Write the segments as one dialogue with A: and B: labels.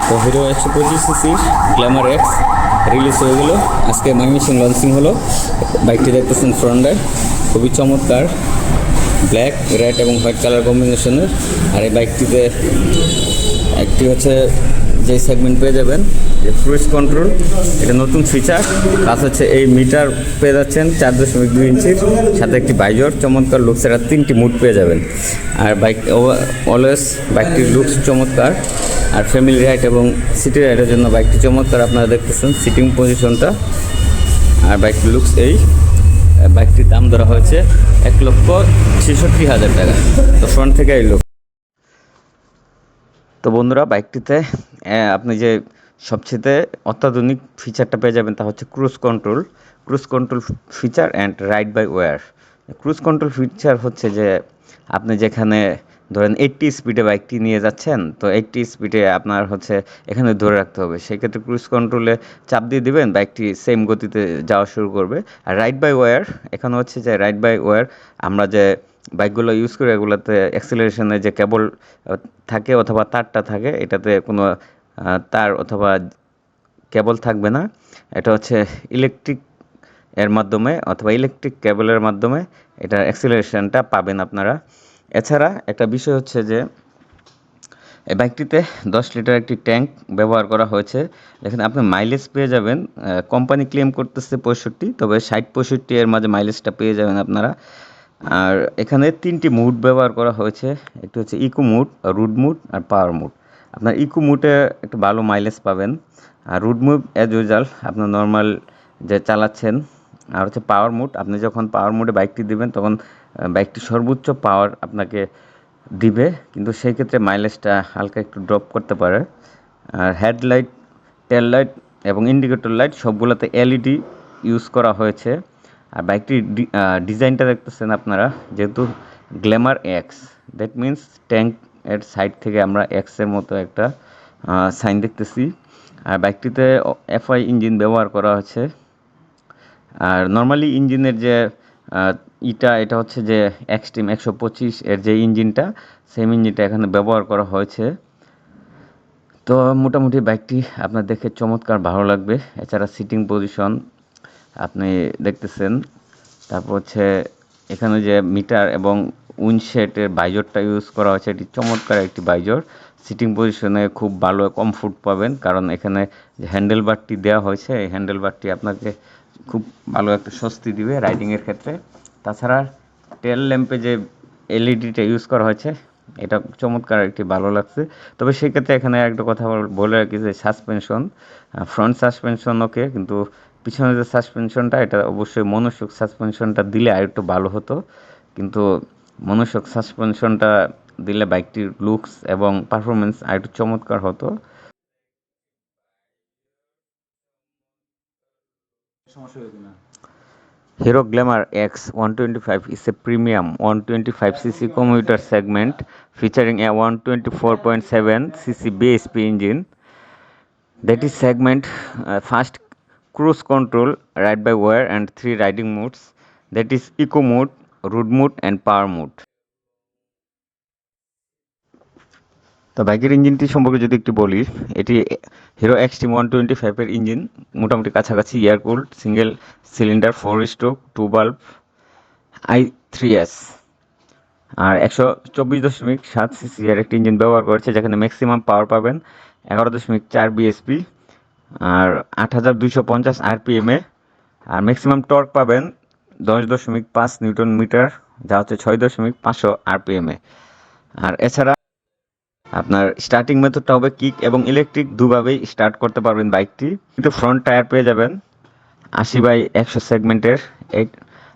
A: তো হিরো একশো পঁচিশ সিসির গ্ল্যামার এক্স রিলিজ হয়ে গেলো। আজকে মাইমিশন লঞ্চিং হলো। বাইকটি দেখতেছেন ফ্রন্টার খুবই চমৎকার। ব্ল্যাক রেড এবং হোয়াইট কালার কম্বিনেশনের আর এই বাইকটিতে একটি হচ্ছে যে সেগমেন্ট পেয়ে যাবেন, যে ক্রুজ কন্ট্রোল এটা নতুন ফিচার প্লাস হচ্ছে এই মিটার পেয়ে যাচ্ছেন চার দশমিক দুই ইঞ্চির সাথে একটি বাইজর চমৎকার লুকস এটা তিনটি মুড পেয়ে যাবেন। আর বাইক অলওয়েজ বাইকটির লুকস চমৎকার। আর ফ্যামিলি রাইড এবং সিটি রাইডের জন্য বাইকটি চমৎকার, আপনারা দেখতেছেন সিটিং পজিশনটা আর বাইকটির লুকস এই। বাইকটির দাম ধরা হয়েছে এক লক্ষ ছেষট্টি হাজার টাকা। তো ফ্রন্ট থেকে এই লোক তো বন্ধুরা বাইকটিতে আপনি যে সবচেয়ে অত্যাধুনিক ফিচারটা পেয়ে যাবেন তা হচ্ছে cruise control cruise control feature and ride by wire cruise control feature হচ্ছে যে, আপনি যেখানে ধরেন এইট্টি স্পিডে বাইকটি নিয়ে যাচ্ছেন, তো এইট্টি স্পিডে আপনার হচ্ছে এখানে ধরে রাখতে হবে। সেক্ষেত্রে ক্রুজ কন্ট্রোলে চাপ দিয়ে দিবেন, বাইকটি সেম গতিতে যাওয়া শুরু করবে। আর রাইড বাই ওয়ার এখানে হচ্ছে যে রাইড বাই ওয়ার আমরা যে বাইকগুলো ইউজ করি এগুলোতে অ্যাক্সিলারেশনে যে কেবল থাকে অথবা তারটা থাকে, এটাতে কোনো তার অথবা কেবল থাকবে না। এটা হচ্ছে ইলেকট্রিকের মাধ্যমে অথবা ইলেকট্রিক কেবলের মাধ্যমে এটার অ্যাক্সিলারেশনটা পাবেন আপনারা। এছাড়া একটা বিষয় হচ্ছে যে, এই বাইকটিতে দশ লিটার একটি ট্যাঙ্ক ব্যবহার করা হয়েছে। এখানে আপনি মাইলেজ পেয়ে যাবেন কোম্পানি ক্লেম করতেছে পঁয়ষট্টি, তবে ষাট পঁয়ষট্টি এর মাঝে মাইলেজটা পেয়ে যাবেন আপনারা। আর এখানে তিনটি মুড ব্যবহার করা হয়েছে। একটি হচ্ছে ইকো মুড রুড মুড আর পাওয়ার মুড। আপনার ইকো মুডে একটু ভালো মাইলেজ পাবেন। আর রুড মুড অ্যাজ ইউজাল আপনার নর্মাল যে চালাচ্ছেন। আর হচ্ছে পাওয়ার মুড, আপনি যখন পাওয়ার মুডে বাইকটি দিবেন, তখন বাইকটি সর্বোচ্চ পাওয়ার আপনাকে দিবে। কিন্তু সেই ক্ষেত্রে মাইলেজটা হালকা একটু ড্রপ করতে পারে। আর হেডলাইট টেল লাইট এবং ইন্ডিকেটর লাইট সবগুলোতে এলইডি ইউজ করা হয়েছে। আর বাইকটির ডিজাইনটা দেখতেছেন আপনারা, যেহেতু Glamour X. That means tank এর সাইড থেকে আমরা এক্সের মতো একটা সাইন দেখতেছি। আর বাইকটিতে এফআই ইঞ্জিন ব্যবহার করা হয়েছে আর নর্মালি ইঞ্জিনের যে ইটা, এটা হচ্ছে যে এক্সট্রিম একশো পঁচিশ এর যে ইঞ্জিনটা সেম ইঞ্জিনটা এখানে ব্যবহার করা হয়েছে। তো মোটামুটি বাইকটি আপনার দেখে চমৎকার ভালো লাগবে। এছাড়া সিটিং পজিশন আপনি দেখতেছেন। তারপর হচ্ছে এখানে যে মিটার এবং উইন্ডশেটের বাইজরটা ইউজ করা হয়েছে, এটি চমৎকার একটি বাইজর। সিটিং পজিশনে খুব ভালো কমফোর্ট পাবেন, কারণ এখানে যে হ্যান্ডেল বারটি দেওয়া হয়েছে, এই হ্যান্ডেল বারটি আপনাকে খুব ভালো একটা স্বস্তি দিবে রাইডিংয়ের ক্ষেত্রে। তাছাড়া টেল ল্যাম্পে যে এলইডিটা ইউজ করা হয়েছে, এটা চমৎকার একটি ভালো লাগছে। তবে সেক্ষেত্রে এখানে একটা কথা বলে রাখি যে সাসপেনশন ফ্রন্ট সাসপেনশন ওকে, কিন্তু পিছনে যে সাসপেনশনটা এটা অবশ্যই মনোসুখ সাসপেনশনটা দিলে আর একটু ভালো হতো। কিন্তু মনোসুখ সাসপেনশনটা দিলে বাইকটির লুকস এবং পারফরমেন্স আর একটু চমৎকার হতো। Hero Glamour X 125 is a premium 125cc commuter segment featuring a 124.7 cc BSP engine. That is segment uh, fast cruise control, ride by wire, and three riding modes. That is eco mode, road mode, and power mode. তো বাইকের ইঞ্জিনটি সম্পর্কে যদি একটু বলি এটি Hero XT one twenty ফাইভের engine মোটামুটি কাছাকাছি air cooled single cylinder four stroke two bulb I three S আর একশো চব্বিশ দশমিক সাত সিসি এর একটি ইঞ্জিন ব্যবহার করেছে যেখানে ম্যাক্সিমাম পাওয়ার পাবেন এগারো দশমিক চার বিএসপি আর আট হাজার দুইশো পঞ্চাশ আরপিএমে আর ম্যাক্সিমাম টর্ক পাবেন দশ দশমিক পাঁচ নিউটন মিটার, যা হচ্ছে ছয় দশমিক পাঁচশো আরপিএমে আর এছাড়া আপনার স্টার্টিং মেথডটা হবে কিক এবং ইলেকট্রিক দুভাবেই স্টার্ট করতে পারবেন বাইকটি কিন্তু ফ্রন্ট টায়ার পেয়ে যাবেন আশি বাই একশো সেগমেন্টের এইট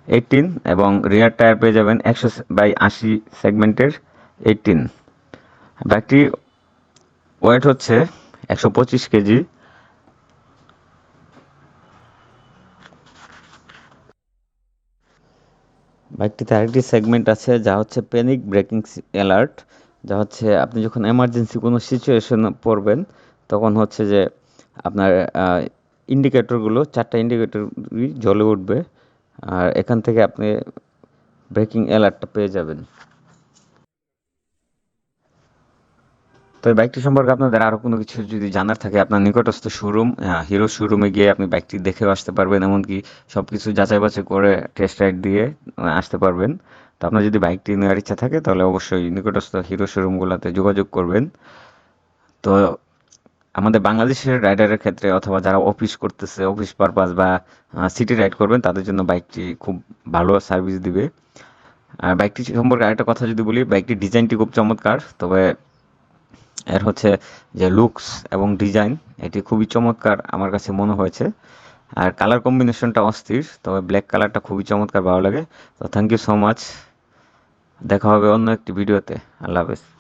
A: এইটিন এবং রিয়ার টায়ার পেয়ে যাবেন একশো বাই আশি সেগমেন্টের এইটিন বাইকটি ওয়েট হচ্ছে একশো পঁচিশ কেজি। বাইকটিতে আরেকটি সেগমেন্ট আছে যা হচ্ছে প্যানিক ব্রেকিং অ্যালার্ট যা হচ্ছে আপনি যখন এমার্জেন্সি কোনো সিচুয়েশন পড়বেন, তখন হচ্ছে যে আপনার ইন্ডিকেটরগুলো চারটা ইন্ডিকেটরই জ্বলে উঠবে, আর এখান থেকে আপনি ব্রেকিং অ্যালার্টটা পেয়ে যাবেন। তো বাইকটি সম্পর্কে আপনাদের আরও কোনো কিছু যদি জানার থাকে, আপনার নিকটস্থ শোরুম হিরো শোরুমে গিয়ে আপনি বাইকটি দেখেও আসতে পারবেন, এমনকি সবকিছু যাচাই বাছাই করে টেস্ট রাইড দিয়ে আসতে পারবেন। তো আপনার যদি বাইকটি নেওয়ার ইচ্ছা থাকে, তাহলে অবশ্যই নিকটস্থ হিরো শোরুমগুলোতে যোগাযোগ করবেন। তো আমাদের বাংলাদেশের রাইডারের ক্ষেত্রে অথবা যারা অফিস করতেছে অফিস পারপাস বা সিটি রাইড করবেন, তাদের জন্য বাইকটি খুব ভালো সার্ভিস দিবে। আর বাইকটি সম্পর্কে আরেকটা কথা যদি বলি বাইকটির ডিজাইনটি খুব চমৎকার, তবে এর হচ্ছে যে লুকস এবং ডিজাইন এটি খুবই চমৎকার আমার কাছে মনে হয়েছে। আর কালার কম্বিনেশনটা অস্থির, তবে ব্ল্যাক কালারটা খুবই চমৎকার, ভালো লাগে। তো থ্যাংক ইউ সো মাচ দেখা হবে অন্য একটি ভিডিওতে আল্লাহ হাফেজ।